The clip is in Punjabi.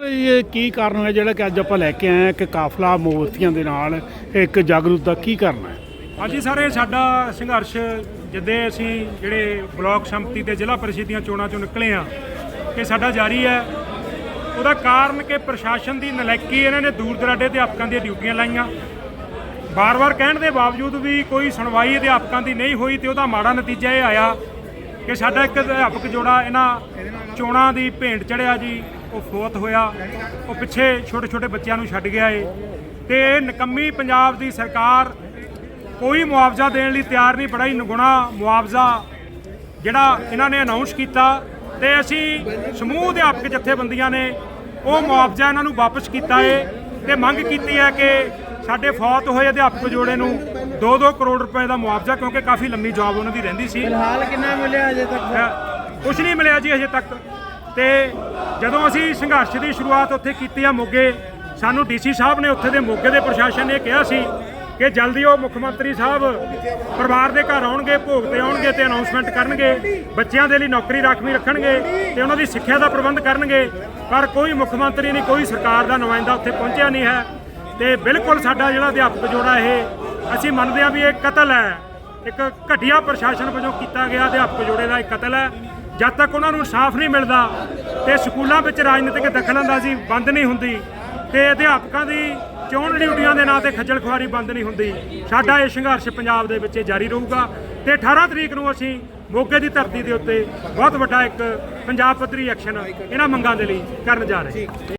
ਇਹ ਕੀ ਕਾਰਨ ਹੋਇਆ ਜਿਹੜਾ ਕਿ ਅੱਜ ਆਪਾਂ ਲੈ ਕੇ ਆਏ ਹਾਂ ਕਿ ਕਾਫਲਾ ਮੂਰਤੀਆਂ ਦੇ ਨਾਲ ਇੱਕ ਜਾਗਰੂਕ ਦਾ ਕੀ ਕਰਨਾ ਹੈ? ਹਾਂਜੀ ਸਰ ਇਹ ਸਾਡਾ ਸੰਘਰਸ਼, ਜਿੱਦੇ ਅਸੀਂ ਜਿਹੜੇ ਬਲਾਕ ਸੰਮਤੀ ਤੇ ਜ਼ਿਲ੍ਹਾ ਪਰਿਸ਼ਦ ਦੀਆਂ ਚੋਣਾਂ ਚੋਂ ਨਿਕਲੇ ਆ ਕਿ ਸਾਡਾ ਜਾਰੀ ਹੈ। ਉਹਦਾ ਕਾਰਨ ਕਿ ਪ੍ਰਸ਼ਾਸਨ ਦੀ ਨਲਾਇਕੀ ਇਹਨਾਂ ਨੇ ਦੂਰ ਦਰਾਡੇ ਅਧਿਆਪਕਾਂ ਦੀਆਂ ਡਿਊਟੀਆਂ ਲਾਈਆਂ। ਬਾਰ-ਬਾਰ ਕਹਿਣ ਦੇ ਬਾਵਜੂਦ ਵੀ ਕੋਈ ਸੁਣਵਾਈ ਅਧਿਆਪਕਾਂ ਦੀ ਨਹੀਂ ਹੋਈ ਤੇ ਉਹਦਾ ਮਾੜਾ ਨਤੀਜਾ ਇਹ ਆਇਆ ਕਿ ਸਾਡਾ ਇੱਕ ਅਧਿਆਪਕ ਜੋੜਾ ਇਹਨਾਂ ਚੋਣਾਂ ਦੀ ਭੇਂਟ ਚੜਿਆ ਜੀ। ਉਹ ਫੋਤ ਹੋਇਆ ਉਹ ਪਿੱਛੇ ਛੋਟੇ-ਛੋਟੇ ਬੱਚਿਆਂ ਨੂੰ ਛੱਡ ਗਿਆ ਏ। ਤੇ ਇਹ ਨਿਕੰਮੀ ਪੰਜਾਬ ਦੀ ਸਰਕਾਰ ਕੋਈ ਮੁਆਵਜ਼ਾ ਦੇਣ ਲਈ ਤਿਆਰ ਨਹੀਂ ਬੜਾ ਹੀ ਨਿਗੁਣਾ ਮੁਆਵਜ਼ਾ ਜਿਹੜਾ ਇਹਨਾਂ ਨੇ ਅਨਾਉਂਸ ਕੀਤਾ। ਤੇ ਅਸੀਂ ਸਮੂਹ ਅਧਿਆਪਕ ਜਥੇਬੰਦੀਆਂ ਨੇ ਉਹ ਮੁਆਵਜ਼ਾ ਇਹਨਾਂ ਨੂੰ ਵਾਪਸ ਕੀਤਾ ਏ ਤੇ ਮੰਗ ਕੀਤੀ ਹੈ ਕਿ ਸਾਡੇ ਫੌਤ ਹੋਏ ਅਧਿਆਪਕ ਜੋੜੇ ਨੂੰ 2-2 ਕਰੋੜ ਰੁਪਏ ਦਾ ਮੁਆਵਜ਼ਾ ਕਿਉਂਕਿ ਕਾਫੀ ਲੰਮੀ ਜੌਬ ਉਹਨਾਂ ਦੀ ਰਹਿੰਦੀ ਸੀ। ਫਿਲਹਾਲ ਕਿੰਨਾ ਮਿਲਿਆ ਅਜੇ ਤੱਕ? ਕੁਝ ਨਹੀਂ ਮਿਲਿਆ ਜੀ ਅਜੇ ਤੱਕ। ਤੇ ਜਦੋਂ ਅਸੀਂ ਸੰਘਰਸ਼ ਦੀ ਸ਼ੁਰੂਆਤ ਉੱਥੇ ਕੀਤੀ ਆ ਮੋਗੇ, ਸਾਨੂੰ ਡੀਸੀ ਸਾਹਿਬ ਨੇ ਉੱਥੇ ਦੇ ਮੋਗੇ ਦੇ ਪ੍ਰਸ਼ਾਸਨ ਨੇ ਕਿਹਾ ਸੀ ਕਿ ਜਲਦੀ ਉਹ ਮੁੱਖ ਮੰਤਰੀ ਸਾਹਿਬ ਪਰਿਵਾਰ ਦੇ ਘਰ ਆਉਣਗੇ, ਭੋਗ ਤੇ ਆਉਣਗੇ ਤੇ ਅਨਾਉਂਸਮੈਂਟ ਕਰਨਗੇ, ਬੱਚਿਆਂ ਦੇ ਲਈ ਨੌਕਰੀ ਰਾਖਵੀਂ ਰੱਖਣਗੇ ਤੇ ਉਹਨਾਂ ਦੀ ਸਿੱਖਿਆ ਦਾ ਪ੍ਰਬੰਧ ਕਰਨਗੇ, ਪਰ ਕੋਈ ਮੁੱਖ ਮੰਤਰੀ ਨਹੀਂ, ਕੋਈ ਸਰਕਾਰ ਦਾ ਨੁਮਾਇੰਦਾ ਉੱਥੇ ਪਹੁੰਚਿਆ ਨਹੀਂ ਹੈ ਤੇ ਬਿਲਕੁਲ ਸਾਡਾ ਜਿਹੜਾ ਅਧਿਆਪਕ ਜੋੜਾ ਇਹ, ਅਸੀਂ ਮੰਨਦੇ ਹਾਂ ਵੀ ਇਹ ਕਤਲ ਹੈ। ਇੱਕ ਘਟੀਆ ਪ੍ਰਸ਼ਾਸਨ ਵੱਲੋਂ ਕੀਤਾ ਗਿਆ ਅਧਿਆਪਕ ਜੋੜੇ ਦਾ ਇਹ ਕਤਲ ਹੈ। ਜਦ ਤੱਕ ਉਹਨਾਂ ਨੂੰ ਇਨਸਾਫ ਨਹੀਂ ਮਿਲਦਾ ਤੇ ਸਕੂਲਾਂ ਵਿੱਚ ਰਾਜਨੀਤਿਕ ਦਖਲਅੰਦਾਜ਼ੀ ਬੰਦ ਨਹੀਂ ਹੁੰਦੀ ਤੇ ਅਧਿਆਪਕਾਂ ਦੀ ਚੋਣ ਡਿਊਟੀਆਂ ਦੇ ਨਾਂ ਤੇ ਖੱਜਲ ਖੁਆਰੀ ਬੰਦ ਨਹੀਂ ਹੁੰਦੀ, ਸਾਡਾ ਇਹ ਸੰਘਰਸ਼ ਪੰਜਾਬ ਦੇ ਵਿੱਚ ਜਾਰੀ ਰਹੂਗਾ ਤੇ 18 ਤਰੀਕ ਨੂੰ ਅਸੀਂ ਮੋਗੇ ਦੀ ਧਰਤੀ ਦੇ ਉੱਤੇ ਬਹੁਤ ਵੱਡਾ ਇੱਕ ਪੰਜਾਬ ਪੱਧਰੀ ਐਕਸ਼ਨ ਇਹਨਾਂ ਮੰਗਾਂ ਦੇ ਲਈ ਕਰਨ ਜਾ ਰਹੇ ਹਾਂ।